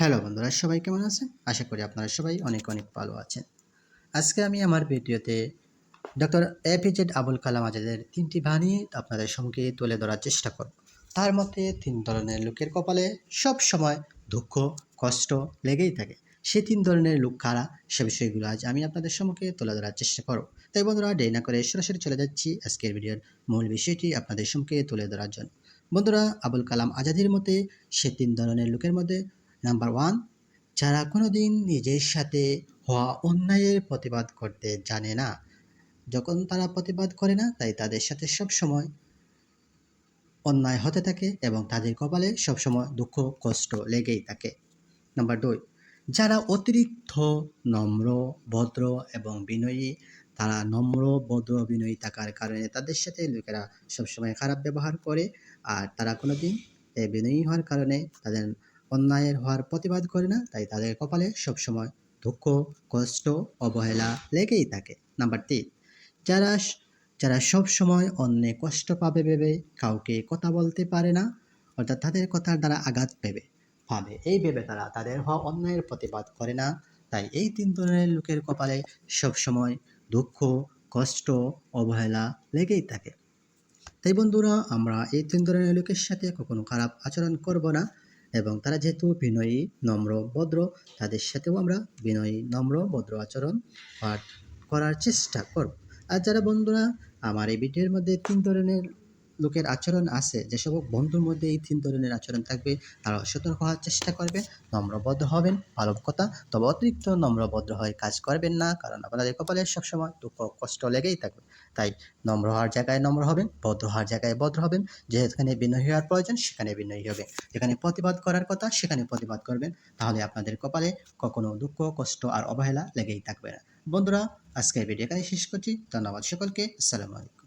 Hello বন্ধুরা, সবাই কেমন আছেন? আশা করি আপনারা সবাই অনেক অনেক ভালো আছেন। আজকে আমি আমার ভিডিওতে ডক্টর এপিজেড আবুল কালাম আজাদের তিনটি বাণী আপনাদের সম্মুখে তুলে ধরার চেষ্টা করব। তার মধ্যে তিন ধরনের লোকের কপালে সব সময় দুঃখ, কষ্ট লেগেই থাকে। সে তিন ধরনের লোক কারা, সে বিষয়গুলো আজ আমি আপনাদের সম্মুখে তুলে ধরার চেষ্টা করব। তাই বন্ধুরা, দেরি না করে সরাসরি চলে যাচ্ছি আজকের ভিডিওর মূল বিষয়টি আপনাদের সম্মুখে তুলে ধরার জন্য। বন্ধুরা, আবুল কালাম আজাদের মতে সে তিন ধরনের লোকের মধ্যে নাম্বার ওয়ান যারা কোনোদিন নিজের সাথে হওয়া অন্যায়ের প্রতিবাদ করতে জানে না। যখন তারা প্রতিবাদ করে না, তাই তাদের সাথে সব সময় অন্যায় হতে থাকে এবং তাদের কপালে সবসময় দুঃখ, কষ্ট লেগেই থাকে। নাম্বার দুই, যারা অতিরিক্ত নম্র, ভদ্র এবং বিনয়ী, তারা নম্র, ভদ্র, বিনয়ী থাকার কারণে তাদের সাথে লোকেরা সবসময় খারাপ ব্যবহার করে। আর তারা কোনোদিন এই বিনয়ী হওয়ার কারণে তাদের অন্যায়ের হওয়ার প্রতিবাদ করে না, তাই তাদের কপালে সবসময় দুঃখ, কষ্ট, অবহেলা লেগেই থাকে। নাম্বার তিন, যারা যারা সব সময় অন্যে কষ্ট পাবে ভেবে কাউকে কথা বলতে পারে না, অর্থাৎ তাদের কথার দ্বারা আঘাত পেবে পাবে এই ভেবে তারা তাদের হওয়া অন্যায়ের প্রতিবাদ করে না, তাই এই তিন ধরনের লোকের কপালে সবসময় দুঃখ, কষ্ট, অবহেলা লেগেই থাকে। তাই বন্ধুরা, আমরা এই তিন ধরনের লোকের সাথে কখনো খারাপ আচরণ করব না। এবং তারা যেহেতু বিনয়ী, নম্র, ভদ্র, তাদের সাথেও আমরা বিনয়ী, নম্র, ভদ্র আচরণ পাঠ করার চেষ্টা করব। আর যারা বন্ধুরা, আমার এই ভিডিওর মধ্যে তিন ধরনের লোকের আচরণ আছে যেসব বন্ধুর মধ্যে এই তিন ধরনের আচরণ থাকবে, তারা সতর্ক হওয়ার চেষ্টা করবে নম্রভদ্র হবেন, ভালো কথা, তবে অতিরিক্ত নম্রভদ্র হয়ে কাজ করবেন না, কারণ আপনাদের কপালে সবসময় দুঃখ, কষ্ট লেগেই থাকবে। তাই নম্র হওয়ার জায়গায় নম্র হবেন ভদ্র হওয়ার জায়গায় ভদ্র হবেন, যেখানে বিনয়ী হওয়ার প্রয়োজন, সেখানে বিনয়ী হবে যেখানে প্রতিবাদ করার কথা, সেখানে প্রতিবাদ করবেন, তাহলে আপনাদের কপালে কখনো দুঃখ, কষ্ট আর অবহেলা লেগেই থাকবে না। বন্ধুরা, আজকের ভিডিও এখানে শেষ করছি, ধন্যবাদ সকলকে, আসসালামু আলাইকুম।